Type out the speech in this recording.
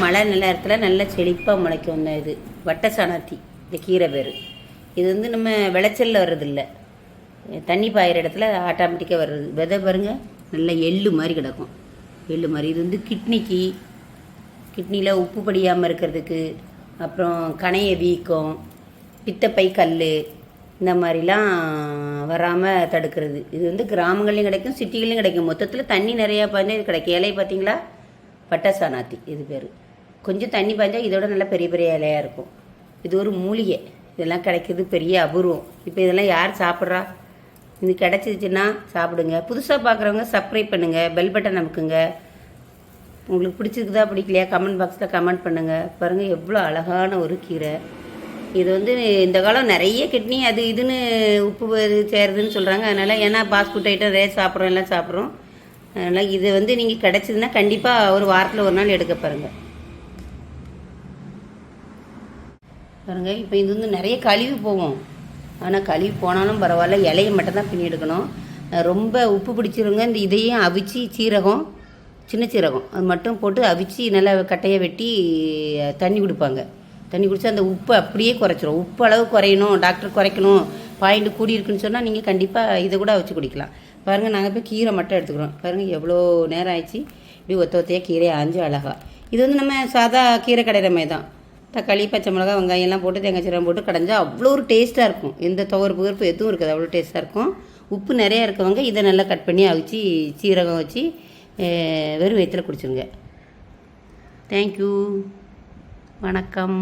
மழை நேரத்தில் நல்ல செழிப்பாக முளைக்கும் இந்த இது. வட்ட சாணாத்தி இந்த கீரை பேர் இது வந்து நம்ம விளைச்சலில் வர்றதில்லை. தண்ணி பாயிற இடத்துல ஆட்டோமேட்டிக்காக வர்றது. விதை பாருங்கள் நல்ல எள்ளு மாதிரி கிடக்கும். எள்ளு மாதிரி. இது வந்து கிட்னிக்கு கிட்னியில் உப்பு படியாமல் இருக்கிறதுக்கு அப்புறம் கணைய வீக்கம் பித்தப்பை கல் இந்த மாதிரிலாம் வராமல் தடுக்கிறது. இது வந்து கிராமங்கள்லையும் கிடைக்கும் சிட்டிகள்லையும் கிடைக்கும். மொத்தத்தில் தண்ணி நிறையா பண்ணி இது கிடைக்கும். இலையை பார்த்தீங்களா பட்டசானாத்தி இது பேர். கொஞ்சம் தண்ணி பாய்ஞ்சா இதோட நல்ல பெரிய பெரிய இலையாக இருக்கும். இது ஒரு மூலிகை. இதெல்லாம் கிடைக்கிறது பெரிய அபூர்வம். இப்போ இதெல்லாம் யார் சாப்பிட்றா? இது கிடச்சிச்சின்னா சாப்பிடுங்க. புதுசாக பார்க்குறவங்க சப்ஸ்கிரைப் பண்ணுங்கள் பெல் பட்டன் அமுக்குங்க. உங்களுக்கு பிடிச்சிருக்குதா பிடிக்கலையா கமெண்ட் பாக்ஸில் கமெண்ட் பண்ணுங்கள் பாருங்கள் எவ்வளோ அழகான ஒரு கீரை. இது வந்து இந்த காலம் நிறைய கிட்னி அது இதுன்னு உப்பு சேருதுன்னு சொல்கிறாங்க அதனால் ஏன்னா பாஸ்புட் ஐட்டம் நிறைய சாப்பிட்றோம் எல்லாம் சாப்பிட்றோம். அதனால் இது வந்து நீங்கள் கிடச்சிதுன்னா கண்டிப்பாக ஒரு வாரத்தில் ஒரு நாள் எடுக்க பாருங்கள் பாருங்க இப்போ இது வந்து நிறைய கழிவு போகும். ஆனால் கழிவு போனாலும் பரவாயில்ல இலையை மட்டும் தான் பின்னி எடுக்கணும். ரொம்ப உப்பு பிடிச்சிருங்க இந்த இதையும் அவிச்சு சீரகம் சின்ன சீரகம் அது மட்டும் போட்டு அவிச்சு நல்லா கட்டையை வெட்டி தண்ணி கொடுப்பாங்க. தண்ணி குடிச்சா அந்த உப்பு அப்படியே குறைச்சிரும். உப்பு அளவு குறையணும் டாக்டர் குறைக்கணும் பாயிண்ட் கூடி இருக்குன்னு சொன்னால் நீங்கள் கண்டிப்பாக இதை கூட வச்சு குடிக்கலாம். பாருங்கள் நாங்கள் போய் கீரை மட்டும் எடுத்துக்கிறோம். பாருங்கள் எவ்வளோ நேரம் ஆயிடுச்சு. இப்படி ஒத்த ஒத்தையாக கீரையை ஆஞ்சு அழகாக இது வந்து நம்ம சாதா கீரை கடையிற மாதிரி தான் தக்காளி பச்சை மிளகா வெங்காயம் எல்லாம் போட்டு தேங்காய் சீரகம் போட்டு கடைஞ்சா அவ்வளோ ஒரு டேஸ்ட்டாக இருக்கும். எந்த துவர் புகர்ப்பு எதுவும் இருக்காது. அவ்வளோ டேஸ்ட்டாக இருக்கும். உப்பு நிறையா இருக்கவங்க இதை நல்லா கட் பண்ணி அவிச்சு சீரகம் வச்சு வெறும் வயிற்றுல குடிச்சிருங்க. தேங்க்யூ வணக்கம்.